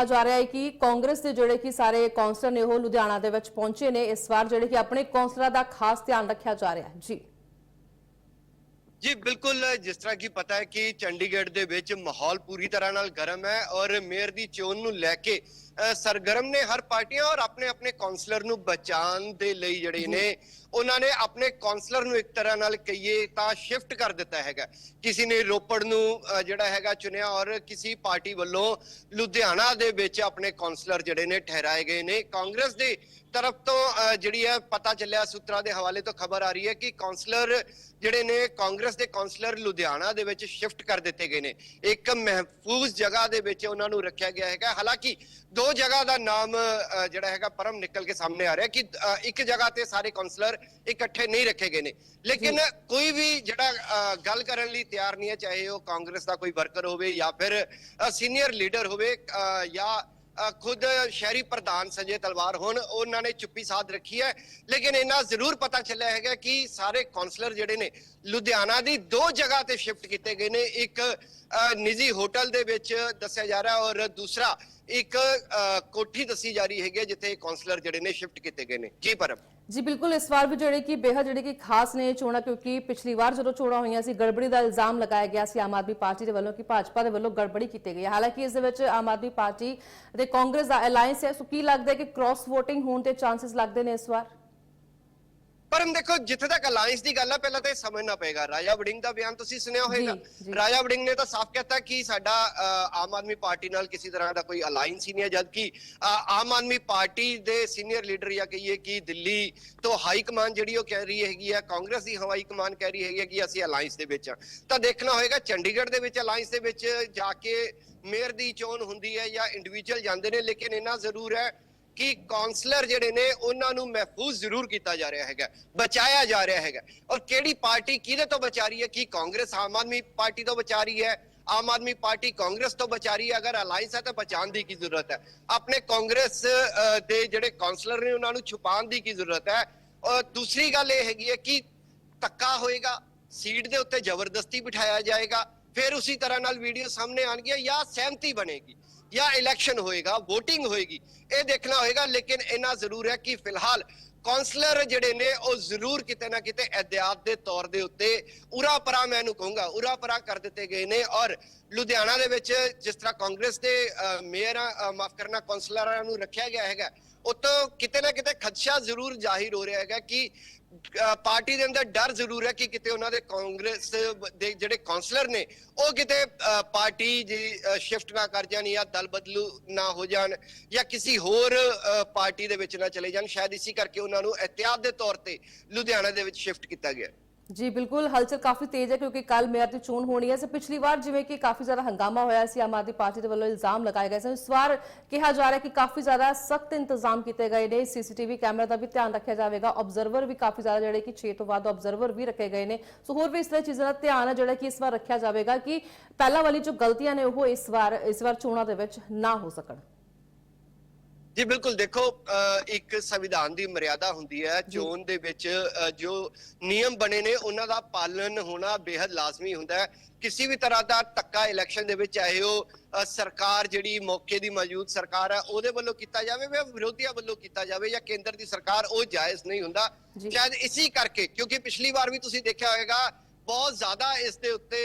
ਕਿਹਾ ਜਾ ਰਿਹਾ ਹੈ ਕਿ ਕਾਂਗਰਸ ਦੇ ਜਿਹੜੇ ਕਿ ਸਾਰੇ ਕੌਂਸਲਰ ਨੇ ਉਹ ਲੁਧਿਆਣਾ ਦੇ ਵਿੱਚ ਪਹੁੰਚੇ ਨੇ। ਇਸ ਵਾਰ ਜਿਹੜੇ ਕਿ ਆਪਣੇ ਕੌਂਸਲਰਾਂ ਦਾ ਖਾਸ ਧਿਆਨ ਰੱਖਿਆ ਜਾ ਰਿਹਾ ਹੈ। ਜੀ। ਜੀ, ਬਿਲਕੁਲ ਜਿਸ ਤਰ੍ਹਾਂ ਕਿ ਪਤਾ ਹੈ ਕਿ ਚੰਡੀਗੜ੍ਹ ਦੇ ਵਿੱਚ ਮਾਹੌਲ ਪੂਰੀ ਤਰ੍ਹਾਂ ਨਾਲ ਗਰਮ ਹੈ ਔਰ ਮੇਅਰ ਦੀ ਚੋਣ ਨੂੰ ਲੈ ਕੇ ਸਰਗਰਮ ਨੇ ਹਰ ਪਾਰਟੀਆਂ ਔਰ ਆਪਣੇ ਆਪਣੇ ਕਾਉਂਸਲਰ ਨੂੰ ਬਚਾਉਣ ਦੇ ਲਈ ਜਿਹੜੇ ਨੇ ਉਹਨਾਂ ਨੇ ਆਪਣੇ ਕਾਉਂਸਲਰ ਨੂੰ ਇੱਕ ਤਰ੍ਹਾਂ ਨਾਲ ਕਹੀਏ ਤਾਂ ਸ਼ਿਫਟ ਕਰ ਦਿੱਤਾ ਹੈਗਾ। ਕਿਸੇ ਨੇ ਰੋਪੜ ਨੂੰ ਜਿਹੜਾ ਹੈਗਾ ਚੁਣਿਆ ਔਰ ਕਿਸੇ ਪਾਰਟੀ ਵੱਲੋਂ ਲੁਧਿਆਣਾ ਦੇ ਵਿੱਚ ਆਪਣੇ ਕਾਉਂਸਲਰ ਜਿਹੜੇ ਨੇ ਠਹਿਰਾਏ ਗਏ ਨੇ। ਕਾਂਗਰਸ ਦੇ ਤਰਫ ਤੋਂ ਅ, ਜਿਹੜੀ ਹੈ ਪਤਾ ਚੱਲਿਆ ਸੂਤਰਾਂ ਦੇ ਹਵਾਲੇ ਤੋਂ ਖਬਰ ਆ ਰਹੀ ਹੈ ਕਿ ਕਾਉਂਸਲਰ ਜਿਹੜੇ ਨੇ ਕਾਂਗਰਸ ਦੇ ਕਾਉਂਸਲਰ ਲੁਧਿਆਣਾ ਦੇ ਵਿੱਚ ਸ਼ਿਫਟ ਕਰ ਦਿੱਤੇ ਗਏ ਨੇ। ਇੱਕ ਮਹਿਫੂਜ਼ ਜਗ੍ਹਾ ਦੇ ਵਿੱਚ ਉਹਨਾਂ ਨੂੰ ਰੱਖਿਆ ਗਿਆ ਹੈਗਾ। ਹਾਲਾਂਕਿ ਦੋ ਜਗ੍ਹਾ ਦਾ ਨਾਮ ਅ, ਜਿਹੜਾ ਹੈਗਾ ਪਰਮ ਨਿਕਲ ਕੇ ਸਾਹਮਣੇ ਆ ਰਿਹਾ ਕਿ ਅ, ਇੱਕ ਜਗ੍ਹਾ ਤੇ ਸਾਰੇ ਕਾਉਂਸਲਰ ਇਕੱਠੇ ਨਹੀਂ ਰੱਖੇ ਗਏ ਨੇ। ਲੇਕਿਨ ਕੋਈ ਵੀ ਜਿਹੜਾ ਅ, ਗੱਲ ਕਰਨ ਲਈ ਤਿਆਰ ਨਹੀਂ ਹੈ ਚਾਹੇ ਉਹ ਕਾਂਗਰਸ ਦਾ ਕੋਈ ਵਰਕਰ ਹੋਵੇ ਜਾਂ ਫਿਰ ਸੀਨੀਅਰ ਲੀਡਰ ਹੋਵੇ ਅ, ਜਾਂ ਖੁਦ ਸ਼ਹਿਰੀ ਪ੍ਰਧਾਨ ਸੰਜੇ ਤਲਵਾਰ ਹੁਣ ਉਹਨਾਂ ਨੇ ਚੁੱਪੀ ਸਾਧ ਰੱਖੀ ਹੈ। ਲੇਕਿਨ ਇਹਨਾਂ ਜ਼ਰੂਰ ਪਤਾ ਚੱਲਿਆ ਹੈਗਾ ਕਿ ਸਾਰੇ ਕਾਉਂਸਲਰ ਜਿਹੜੇ ਨੇ, ਲੁਧਿਆਣਾ ਦੀ ਦੋ ਜਗ੍ਹਾ ਤੇ ਸ਼ਿਫਟ ਕੀਤੇ ਗਏ ਨੇ। ਇੱਕ ਨਿੱਜੀ ਹੋਟਲ ਦੇ ਵਿੱਚ ਦੱਸਿਆ ਜਾ ਰਿਹਾ ਔਰ ਦੂਸਰਾ, ਇੱਕ ਕੋਠੀ ਦੱਸੀ ਜਾ ਰਹੀ ਹੈਗੀ ਹੈ, ਜਿੱਥੇ ਕਾਉਂਸਲਰ ਜਿਹੜੇ ਨੇ ਸ਼ਿਫਟ ਕੀਤੇ ਗਏ ਨੇ। ਜੀ ਪਰਮ। ਜੀ, ਬਿਲਕੁਲ, ਇਸ ਵਾਰ ਵੀ ਜਿਹੜੇ ਕਿ ਬੇਹੱਦ ਜਿਹੜੇ ਕਿ ਖਾਸ ਨੇ ਚੋਣਾਂ, ਕਿਉਂਕਿ ਪਿਛਲੀ ਵਾਰ ਜਦੋਂ ਚੋਣਾਂ ਹੋਈਆਂ ਸੀ, ਗੜਬੜੀ ਦਾ ਇਲਜ਼ਾਮ ਲਗਾਇਆ ਗਿਆ ਸੀ ਆਮ ਆਦਮੀ ਪਾਰਟੀ ਦੇ ਵੱਲੋਂ ਕਿ ਭਾਜਪਾ ਦੇ ਵੱਲੋਂ ਗੜਬੜੀ ਕੀਤੀ ਗਈ ਹੈ। ਹਾਲਾਂਕਿ ਇਸ ਦੇ ਵਿੱਚ ਆਮ ਆਦਮੀ ਪਾਰਟੀ ਤੇ ਕਾਂਗਰਸ ਦਾ ਅਲਾਈਅੰਸ ਹੈ। ਸੋ ਕੀ ਲੱਗਦਾ ਹੈ ਕਿ ਕ੍ਰਾਸ ਵੋਟਿੰਗ ਹੋਣ ਦੇ ਚਾਂਸਸ ਲੱਗਦੇ ਨੇ ਇਸ ਵਾਰ? ਪਰਮ ਦੇਖੋ ਜਿੱਥੇ ਤੱਕ ਅਲਾਈਅੰਸ ਦੀ ਗੱਲ ਹੈ ਪਹਿਲਾਂ ਤਾਂ ਇਹ ਸਮਝਣਾ ਪਏਗਾ। ਰਾਜਾ ਵੜਿੰਗ ਦਾ ਬਿਆਨ ਤੁਸੀਂ ਸੁਣਿਆ ਹੋਵੇਗਾ। ਜੀ, ਜੀ। ਰਾਜਾ ਵੜਿੰਗ ਨੇ ਤਾਂ ਸਾਫ਼ ਕਹਿਤਾ ਕਿ ਸਾਡਾ ਅ, ਆਮ ਆਦਮੀ ਪਾਰਟੀ ਨਾਲ ਕਿਸੇ ਤਰ੍ਹਾਂ ਦਾ ਕੋਈ ਅਲਾਈਅੰਸ ਹੀ ਨਹੀਂ ਹੈ ਜਦਕਿ ਅ, ਆਮ ਆਦਮੀ ਪਾਰਟੀ ਦੇ ਸੀਨੀਅਰ ਲੀਡਰ ਜਾਂ ਕਹੀਏ ਕਿ ਦਿੱਲੀ ਤੋਂ ਹਾਈ ਕਮਾਨ ਜਿਹੜੀ ਉਹ ਕਹਿ ਰਹੀ ਹੈਗੀ ਹੈ ਕਾਂਗਰਸ ਦੀ ਹਵਾਈ ਕਮਾਨ ਕਹਿ ਰਹੀ ਹੈਗੀ ਹੈ ਕਿ ਅਸੀਂ ਅਲਾਈਅੰਸ ਦੇ ਵਿੱਚ ਹਾਂ ਤਾਂ ਦੇਖਣਾ ਹੋਏਗਾ ਚੰਡੀਗੜ੍ਹ ਦੇ ਵਿੱਚ ਅਲਾਈਅੰਸ ਦੇ ਵਿੱਚ ਜਾ ਕੇ ਮੇਅਰ ਦੀ ਚੋਣ ਹੁੰਦੀ ਹੈ ਜਾਂ ਇੰਡੀਵਿਜੂਅਲ ਜਾਂਦੇ ਨੇ ਲੇਕਿਨ ਇਹਨਾਂ ਜ਼ਰੂਰ ਹੈ ਕਿ ਕਾਉਂਸਲਰ ਜਿਹੜੇ ਨੇ, ਉਹਨਾਂ ਨੂੰ ਮਹਿਫੂਜ਼ ਜ਼ਰੂਰ ਕੀਤਾ ਜਾ ਰਿਹਾ ਹੈਗਾ, ਬਚਾਇਆ ਜਾ ਰਿਹਾ ਹੈਗਾ। ਔਰ ਕਿਹੜੀ ਪਾਰਟੀ ਕਿਹਦੇ ਤੋਂ ਬਚਾ ਰਹੀ ਹੈ? ਕੀ ਕਾਂਗਰਸ ਆਮ ਆਦਮੀ ਪਾਰਟੀ ਤੋਂ ਬਚਾ ਰਹੀ ਹੈ? ਆਮ ਆਦਮੀ ਪਾਰਟੀ ਕਾਂਗਰਸ ਤੋਂ ਬਚਾ ਰਹੀ ਹੈ? ਅਗਰ ਅਲਾਈਅੰਸ ਹੈ ਤਾਂ ਬਚਾਉਣ ਦੀ ਕੀ ਜ਼ਰੂਰਤ ਹੈ? ਆਪਣੇ ਕਾਂਗਰਸ ਦੇ ਜਿਹੜੇ ਕਾਉਂਸਲਰ ਨੇ, ਉਹਨਾਂ ਨੂੰ ਛੁਪਾਉਣ ਦੀ ਕੀ ਜ਼ਰੂਰਤ ਹੈ? ਔਰ ਦੂਸਰੀ ਗੱਲ ਇਹ ਹੈਗੀ ਹੈ ਕਿ ਧੱਕਾ ਹੋਏਗਾ ਸੀਟ ਦੇ ਉੱਤੇ ਜ਼ਬਰਦਸਤੀ ਬਿਠਾਇਆ ਜਾਏਗਾ। ਫਿਰ ਉਸੇ ਤਰ੍ਹਾਂ ਨਾਲ ਵੀਡੀਓ ਸਾਹਮਣੇ ਆਣਗੀਆਂ ਜਾਂ ਸਹਿਮਤੀ ਬਣੇਗੀ ਜਾਂ ਇਲੈਕਸ਼ਨ ਹੋਏਗਾ VOTING ਹੋਏਗੀ ਇਹ ਦੇਖਣਾ ਹੋਏਗਾ ਲੇਕਿਨ ਇਹਨਾਂ ਜ਼ਰੂਰ ਹੈ ਕਿ ਫਿਲਹਾਲ ਕਾਉਂਸਲਰ ਜਿਹੜੇ ਨੇ ਉਹ ਜ਼ਰੂਰ ਕਿਤੇ ਨਾ ਕਿਤੇ ਅਧਿਆਤ ਦੇ ਤੌਰ ਦੇ ਉੱਤੇ ਉਰਾ ਪਰਾ ਮੈਂ ਇਹਨੂੰ ਕਹੂੰਗਾ ਉਰਾ ਪਰਾ ਕਰ ਦਿੱਤੇ ਗਏ ਨੇ ਔਰ ਲੁਧਿਆਣਾ ਦੇ ਵਿੱਚ ਜਿਸ ਤਰ੍ਹਾਂ ਕਾਂਗਰਸ ਦੇ ਅ, ਮੇਅਰਾਂ ਮਾਫ ਕਰਨਾ ਕਾਉਂਸਲਰਾਂ ਨੂੰ ਰੱਖਿਆ ਗਿਆ ਹੈਗਾ ਉਤੋਂ ਕਿਤੇ ਨਾ ਕਿਤੇ ਖਦਸ਼ਾ ਜ਼ਰੂਰ ਜ਼ਾਹਿਰ ਹੋ ਰਿਹਾ ਹੈਗਾ ਕਿ ਪਾਰਟੀ ਦੇ ਅੰਦਰ ਡਰ ਜ਼ਰੂਰ ਹੈ ਕਿ ਕਿਤੇ ਉਹਨਾਂ ਦੇ ਕਾਂਗਰਸ ਦੇ ਜਿਹੜੇ ਕਾਉਂਸਲਰ ਨੇ, ਉਹ ਕਿਤੇ ਪਾਰਟੀ ਜੀ ਸ਼ਿਫਟ ਨਾ ਕਰ ਜਾਣ ਜਾਂ ਦਲ ਬਦਲੂ ਨਾ ਹੋ ਜਾਣ ਜਾਂ ਕਿਸੇ ਹੋਰ ਪਾਰਟੀ ਦੇ ਵਿੱਚ ਨਾ ਚਲੇ ਜਾਣ। ਸ਼ਾਇਦ ਇਸੇ ਕਰਕੇ ਉਹਨਾਂ ਨੂੰ ਇhtiyat ਦੇ ਤੌਰ ਤੇ ਲੁਧਿਆਣਾ ਦੇ ਵਿੱਚ ਸ਼ਿਫਟ ਕੀਤਾ ਗਿਆ। ਜੀ, ਬਿਲਕੁਲ, ਹਲਚਲ ਕਾਫੀ ਤੇਜ਼ ਹੈ ਕਿਉਂਕਿ ਕੱਲ ਮੇਅਰ ਦੀ ਚੋਣ ਹੋਣੀ ਹੈ। ਸੋ ਪਿਛਲੀ ਵਾਰ ਜਿਵੇਂ ਕਿ ਕਾਫੀ ਜ਼ਿਆਦਾ ਹੰਗਾਮਾ ਹੋਇਆ ਸੀ, ਆਮ ਆਦਮੀ ਪਾਰਟੀ ਦੇ ਵੱਲੋਂ ਇਲਜ਼ਾਮ ਲਗਾਏ ਗਏ ਸਨ। ਇਸ ਵਾਰ ਕਿਹਾ ਜਾ ਰਿਹਾ ਕਿ ਕਾਫੀ ਜ਼ਿਆਦਾ ਸਖਤ ਇੰਤਜ਼ਾਮ ਕੀਤੇ ਗਏ ਨੇ। ਸੀਸੀਟੀਵੀ ਕੈਮਰਾ ਦਾ ਵੀ ਧਿਆਨ ਰੱਖਿਆ ਜਾਵੇਗਾ। ਆਬਜ਼ਰਵਰ ਵੀ ਕਾਫੀ ਜ਼ਿਆਦਾ ਜਿਹੜੇ ਕਿ 6 ਤੋਂ ਵੱਧ ਆਬਜ਼ਰਵਰ ਵੀ ਰੱਖੇ ਗਏ ਨੇ। ਸੋ ਹੋਰ ਵੀ ਇਸ ਤਰ੍ਹਾਂ ਚੀਜ਼ਾਂ ਦਾ ਧਿਆਨ ਹੈ ਜਿਹੜਾ ਕਿ ਇਸ ਵਾਰ ਰੱਖਿਆ ਜਾਵੇਗਾ ਕਿ ਪਹਿਲਾਂ ਵਾਲੀ ਜੋ ਗਲਤੀਆਂ ਨੇ ਉਹ ਇਸ ਵਾਰ ਇਸ ਵਾਰ ਚੋਣਾਂ ਦੇ ਵਿੱਚ ਨਾ ਹੋ ਸਕਣ। ਜੀ ਬਿਲਕੁਲ ਦੇਖੋ ਇੱਕ ਸੰਵਿਧਾਨ ਦੀ ਮਰਿਆਦਾ ਹੁੰਦੀ ਹੈ ਚੋਣ ਦੇ ਵਿੱਚ ਜੋ ਨਿਯਮ ਬਣੇ ਨੇ ਉਹਨਾਂ ਦਾ ਪਾਲਣ ਹੋਣਾ ਬੇहद ਲਾਜ਼ਮੀ ਹੁੰਦਾ ਹੈ। ਕਿਸੇ ਵੀ ਤਰ੍ਹਾਂ ਦਾ ਧੱਕਾ ਇਲੈਕਸ਼ਨ ਦੇ ਵਿੱਚ ਚਾਹੇ ਉਹ ਸਰਕਾਰ ਜਿਹੜੀ ਮੌਕੇ ਦੀ ਮੌਜੂਦ ਸਰਕਾਰ ਹੈ ਉਹਦੇ ਵੱਲੋਂ ਕੀਤਾ ਜਾਵੇ ਜਾਂ ਵਿਰੋਧੀਆਂ ਵੱਲੋਂ ਕੀਤਾ ਜਾਵੇ ਜਾਂ ਕੇਂਦਰ ਦੀ ਸਰਕਾਰ ਉਹ ਜਾਇਜ਼ ਨਹੀਂ ਹੁੰਦਾ। ਸ਼ਾਇਦ ਇਸੇ ਕਰਕੇ ਕਿਉਂਕਿ ਪਿਛਲੀ ਵਾਰ ਵੀ ਤੁਸੀਂ ਦੇਖਿਆ ਹੋਵੇਗਾ ਬਹੁਤ ਜ਼ਿਆਦਾ ਇਸ ਦੇ ਉੱਤੇ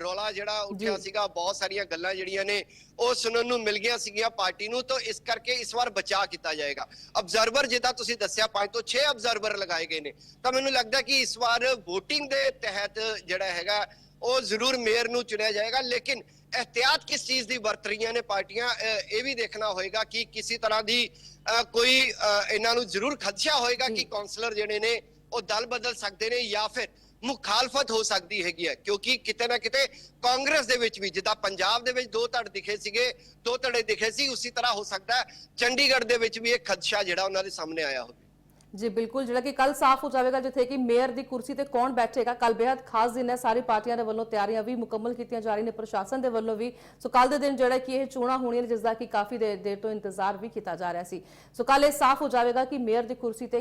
ਰੌਲਾ ਜਿਹੜਾ ਉੱਠਿਆ। ਸੀਗਾ ਬਹੁਤ ਸਾਰੀਆਂ ਗੱਲਾਂ ਜਿਹੜੀਆਂ ਨੇ ਉਹ ਸੁਣਨ ਨੂੰ ਮਿਲ ਗਈਆਂ ਸੀਗੀਆਂ ਪਾਰਟੀ ਨੂੰ ਤਾਂ ਇਸ ਕਰਕੇ ਇਸ ਵਾਰ ਬਚਾਅ ਕੀਤਾ ਜਾਏਗਾ ਅਬਜ਼ਰਵਰ ਜਿੱਦਾਂ ਤੁਸੀਂ ਦੱਸਿਆ 5 ਤੋਂ 6 ਅਬਜ਼ਰਵਰ ਲਗਾਏ ਗਏ ਨੇ ਤਾਂ ਮੈਨੂੰ ਲੱਗਦਾ ਕਿ ਇਸ ਵਾਰ VOTING ਦੇ ਤਹਿਤ ਜਿਹੜਾ ਹੈਗਾ ਉਹ ਜ਼ਰੂਰ ਮੇਅਰ ਨੂੰ ਚੁਣਿਆ ਜਾਏਗਾ ਲੇਕਿਨ ਇhtiyat ਕਿਸ ਚੀਜ਼ ਦੀ ਵਰਤ ਰਹੀਆਂ ਨੇ ਪਾਰਟੀਆਂ ਇਹ ਵੀ ਦੇਖਣਾ ਹੋਏਗਾ ਕਿ ਕਿਸੇ ਤਰ੍ਹਾਂ ਦੀ ਕੋਈ ਇਹਨਾਂ ਨੂੰ ਜ਼ਰੂਰ ਖਦਸ਼ਾ ਹੋਏਗਾ ਕਿ ਕਾਉਂਸਲਰ ਜਿਹੜੇ ਨੇ ਉਹ ਦਲ ਬਦਲ ਸਕਦੇ ਨੇ ਜਾਂ ਫਿਰ ਮੁਖਾਲਫਤ ਹੋ ਸਕਦੀ ਹੈਗੀ ਹੈ, ਕਿਉਂਕਿ ਕਿਤੇ ਨਾ ਕਿਤੇ ਕਾਂਗਰਸ ਦੇ ਵਿੱਚ ਵੀ, ਜਿੱਦਾਂ ਪੰਜਾਬ ਦੇ ਵਿੱਚ ਦੋ ਧੜ ਦਿਖੇ ਸੀਗੇ, ਦੋ ਧੜੇ ਦਿਖੇ ਸੀ, ਉਸੇ ਤਰ੍ਹਾਂ ਹੋ ਸਕਦਾ ਹੈ ਚੰਡੀਗੜ੍ਹ ਦੇ ਵਿੱਚ ਵੀ ਇਹ ਖਦਸ਼ਾ ਜਿਹੜਾ ਉਹਨਾਂ ਦੇ ਸਾਹਮਣੇ ਆਇਆ ਹੋਵੇ। ਜੀ, ਬਿਲਕੁਲ, ਜਿਹੜਾ ਕਿ ਕੱਲ ਸਾਫ਼ ਹੋ ਜਾਵੇਗਾ, ਜਿੱਥੇ ਕਿ ਮੇਅਰ ਦੀ ਕੁਰਸੀ ਤੇ ਕੌਣ ਬੈਠੇਗਾ ਕੱਲ ਬੇहद ਖਾਸ ਦਿਨ ਹੈ, ਸਾਰੀ ਪਾਰਟੀਆਂ ਦੇ ਵੱਲੋਂ ਤਿਆਰੀਆਂ ਵੀ ਮੁਕੰਮਲ ਕੀਤੀਆਂ ਜਾ ਰਹੀਆਂ ਨੇ, ਪ੍ਰਸ਼ਾਸਨ ਦੇ ਵੱਲੋਂ ਵੀ। ਸੋ ਕੱਲ ਦੇ ਦਿਨ ਜਿਹੜਾ ਕਿ ਇਹ ਚੋਣਾਂ ਹੋਣੀਆਂ ਨੇ, ਜਿਸ ਦਾ ਕਿ ਕਾਫੀ ਦੇਰ ਦੇਰ ਤੋਂ ਇੰਤਜ਼ਾਰ ਵੀ ਕੀਤਾ ਜਾ ਰਿਹਾ ਸੀ। ਸੋ ਕੱਲ ਇਹ ਸਾਫ਼ ਹੋ ਜਾਵੇਗਾ ਕਿ ਮੇਅਰ ਦੀ ਕੁਰਸੀ ਤੇ